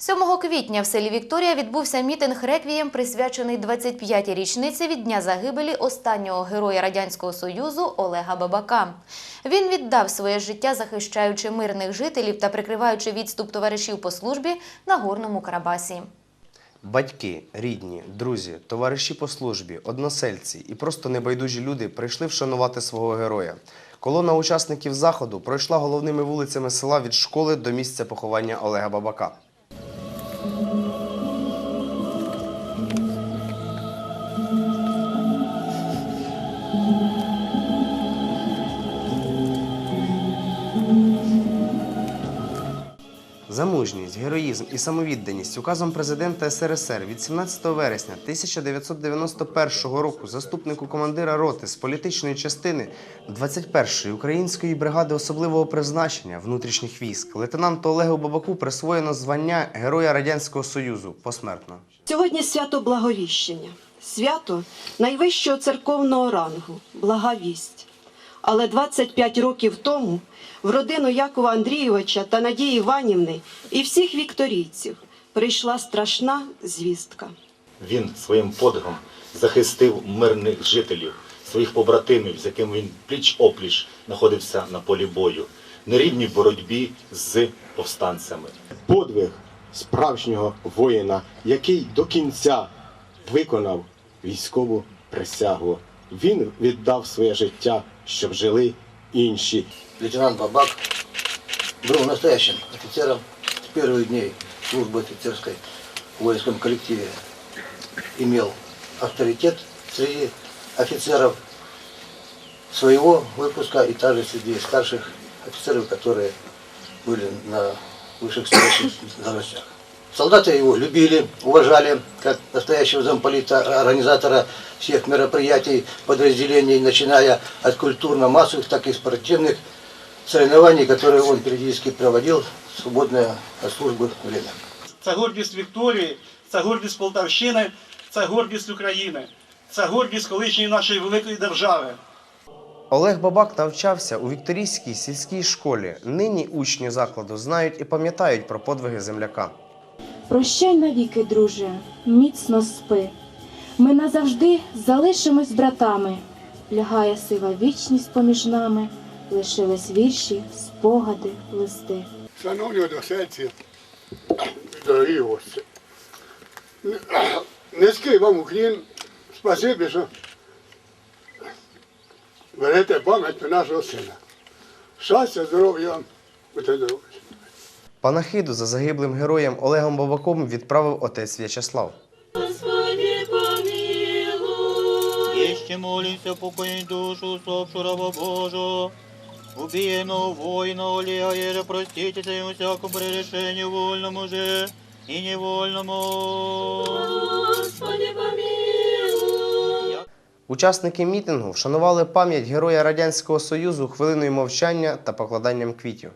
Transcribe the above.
7 квітня в селі Вікторія відбувся мітинг реквієм, присвячений 25-й річниці від дня загибелі останнього героя Радянського Союзу Олега Бабака. Він віддав своє життя, захищаючи мирних жителів та прикриваючи відступ товаришів по службі на Горному Карабасі. Батьки, рідні, друзі, товариші по службі, односельці і просто небайдужі люди прийшли вшанувати свого героя. Колона учасників заходу пройшла головними вулицями села від школи до місця поховання Олега Бабака. За мужність, героїзм і самовідданість указом президента СРСР від 17 вересня 1991 року заступнику командира роти з політичної частини 21-ї української бригади особливого призначення внутрішніх військ лейтенанту Олегу Бабаку присвоєно звання Героя Радянського Союзу посмертно. Сьогодні свято Благовіщення, свято найвищого церковного рангу, благовість. Але 25 років тому в родину Якова Андрійовича та Надії Іванівни і всіх вікторійців прийшла страшна звістка. Він своїм подвигом захистив мирних жителів, своїх побратимів, з якими він пліч-опліч знаходився на полі бою, в нерівній боротьбі з повстанцями. подвиг справжнього воїна, який до кінця виконав військову присягу. Він віддав своє життя, щоб жили інші. Лейтенант Бабак был настоящим офицером с первых дней службы офицерской в воинском коллективе. Имел авторитет среди офицеров своего выпуска и также среди старших офицеров, которые были на высших стоящих должностях. Солдаты его любили, уважали, как настоящего замполита, организатора всех мероприятий, подразделений, начиная от культурно-массовых, так и спортивных соревнований, которые он периодически проводил в свободное от службы время. Це гордість Вікторії, це гордість Полтавщини, це гордість України, це гордість колишньої нашої великої держави. Олег Бабак навчався у Вікторійській сільській школі. Нині учні закладу знають і пам'ятають про подвиги земляка. Прощай навіки, друже, міцно спи. Ми назавжди залишимось братами. Лягає сива вічність поміж нами, лишились вірші, спогади, листи. Шановні односельці, дорогі гості, низький вам уклін, спасибі, що берете пам'ять нашого сина. Щастя, здоров'я будьте здорові. Панахиду за загиблим героєм Олегом Бабаком відправив отець В'ячеслав. Еще молимся, покой душу усопшую раба Божию, убиенного воина Олега, еже простите ему всякому прегрешению вольному же и невольному. Учасники мітингу вшанували пам'ять героя Радянського Союзу хвилиною мовчання та покладанням квітів.